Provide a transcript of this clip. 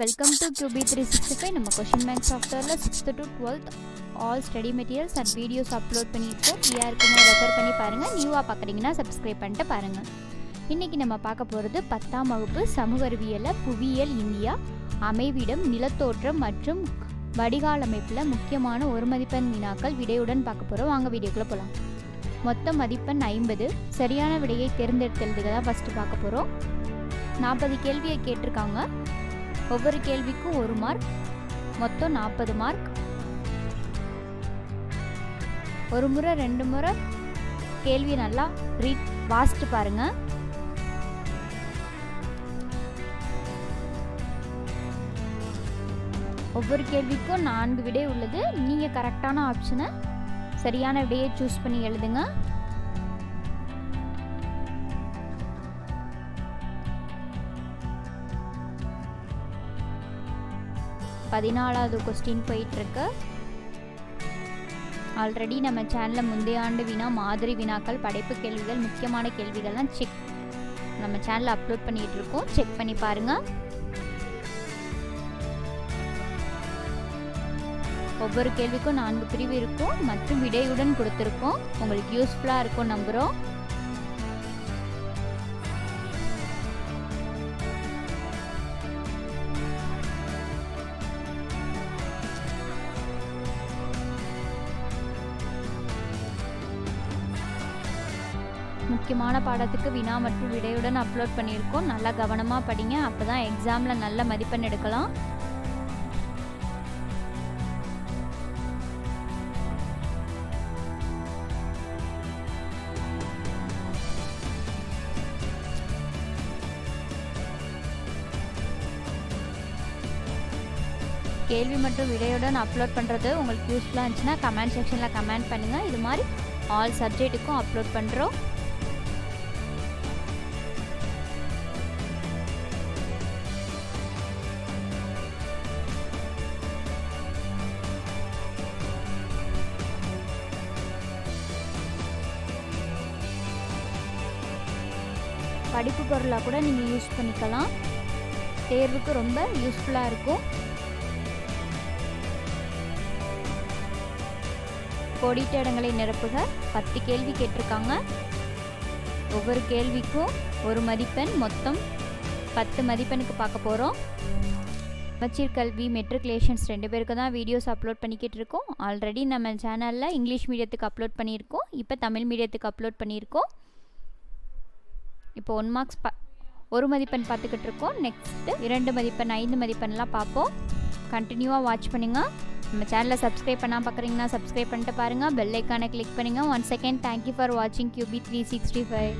Welcome to Q B three sixty five நம்ம question bank சாஃப்ட்வேரில் sixth to twelfth all study materials and videos upload பண்ணியிருக்கோம். ஃப்ரீயாக இருக்குன்னு refer பண்ணி பாருங்கள் நியூவாக பார்க்குறீங்கன்னா சப்ஸ்கிரைப் பண்ணிட்டு பாருங்கள் இன்றைக்கி நம்ம பார்க்க போகிறது பத்தாம் வகுப்பு சமூக அறிவியலில் புவியியல் இந்தியா அமைவிடம் நிலத்தோற்றம் மற்றும் வடிகால் அமைப்பில் முக்கியமான ஒரு மதிப்பெண் வினாக்கள் விடையுடன் பார்க்க போகிறோம் வாங்க வீடியோக்குள்ளே போகலாம் மொத்த மதிப்பெண் ஐம்பது. சரியான விடையை தேர்ந்தெடுத்தெழுதுக தான் ஃபஸ்ட்டு பார்க்க போகிறோம் நாற்பது கேள்வியை கேட்டிருக்காங்க. ஒவ்வொரு கேள்விக்கும் ஒரு மார்க் மொத்தம் நாற்பது மார்க் ஒரு முறை ரெண்டு முறை கேள்வி நல்லா ரீட் வாசிட்டு பாருங்க. ஒவ்வொரு கேள்விக்கும் நான்கு விடை உள்ளது. நீங்கள் கரெக்டான ஆப்ஷனை சரியான விடையை சூஸ் பண்ணி எழுதுங்க. பதினாலாவது கொஸ்டின் போயிட்டுருக்கு. ஆல்ரெடி நம்ம சேனலில் முந்தைய ஆண்டு வினா மாதிரி வினாக்கள் படைப்பு கேள்விகள் முக்கியமான கேள்விகள்லாம் செக் நம்ம சேனலில் அப்லோட் பண்ணிகிட்டு இருக்கோம் செக் பண்ணி பாருங்கள் ஒவ்வொரு கேள்விக்கும் நான்கு பிரிவு இருக்கும். மற்றும் விடையுடன் கொடுத்துருக்கோம். உங்களுக்கு யூஸ்ஃபுல்லாக இருக்கும் நம்புகிறோம் முக்கியமான பாடத்துக்கு வினா மற்றும் விடையுடன் அப்லோட் பண்ணியிருக்கோம். நல்லா கவனமாக படிங்க. அப்போ தான் எக்ஸாமில் நல்ல மதிப்பெண் எடுக்கலாம். கேள்வி மற்றும் விடையுடன் அப்லோட் பண்ணுறது உங்களுக்கு யூஸ்ஃபுல்லாக இருந்துச்சுன்னா கமெண்ட் செக்ஷனில் கமெண்ட் பண்ணுங்கள் இது மாதிரி ஆல் சப்ஜெக்ட்டுக்கும் அப்லோட் பண்ணுறோம் படிப்பு பொருளாக கூட நீங்கள் யூஸ் பண்ணிக்கலாம். தேர்வுக்கு ரொம்ப யூஸ்ஃபுல்லாக இருக்கும். கோடிட்ட இடங்களை நிரப்புக. பத்து கேள்வி கேட்டிருக்காங்க. ஒவ்வொரு கேள்விக்கும் ஒரு மதிப்பெண் மொத்தம் பத்து மதிப்பெண்ணுக்கு பார்க்க போகிறோம் அமைச்சர் கல்வி மெட்ரிகுலேஷன்ஸ் ரெண்டு பேருக்கு தான் வீடியோஸ் அப்லோட் பண்ணிக்கிட்டு இருக்கோம் ஆல்ரெடி நம்ம சேனலில் இங்கிலீஷ் மீடியத்துக்கு அப்லோட் பண்ணியிருக்கோம். இப்போ தமிழ் மீடியத்துக்கு அப்லோட் பண்ணியிருக்கோம். இப்போ ஒன் மார்க்ஸ் ப ஒரு மதிப்பெண் பார்த்துக்கிட்டு இருக்கோம் நெக்ஸ்ட்டு இரண்டு மதிப்பெண் ஐந்து மதிப்பெண்லாம் பார்ப்போம். கண்டினியூவாக வாட்ச் பண்ணுங்கள் நம்ம சேனலை சப்ஸ்கிரைப் பண்ணால் பார்க்குறீங்கன்னா சப்ஸ்கிரைப் பண்ணிட்டு பாருங்கள் பெல் ஐக்கானை கிளிக் பண்ணுங்கள் one second thank you for வாட்சிங் Q B three sixty five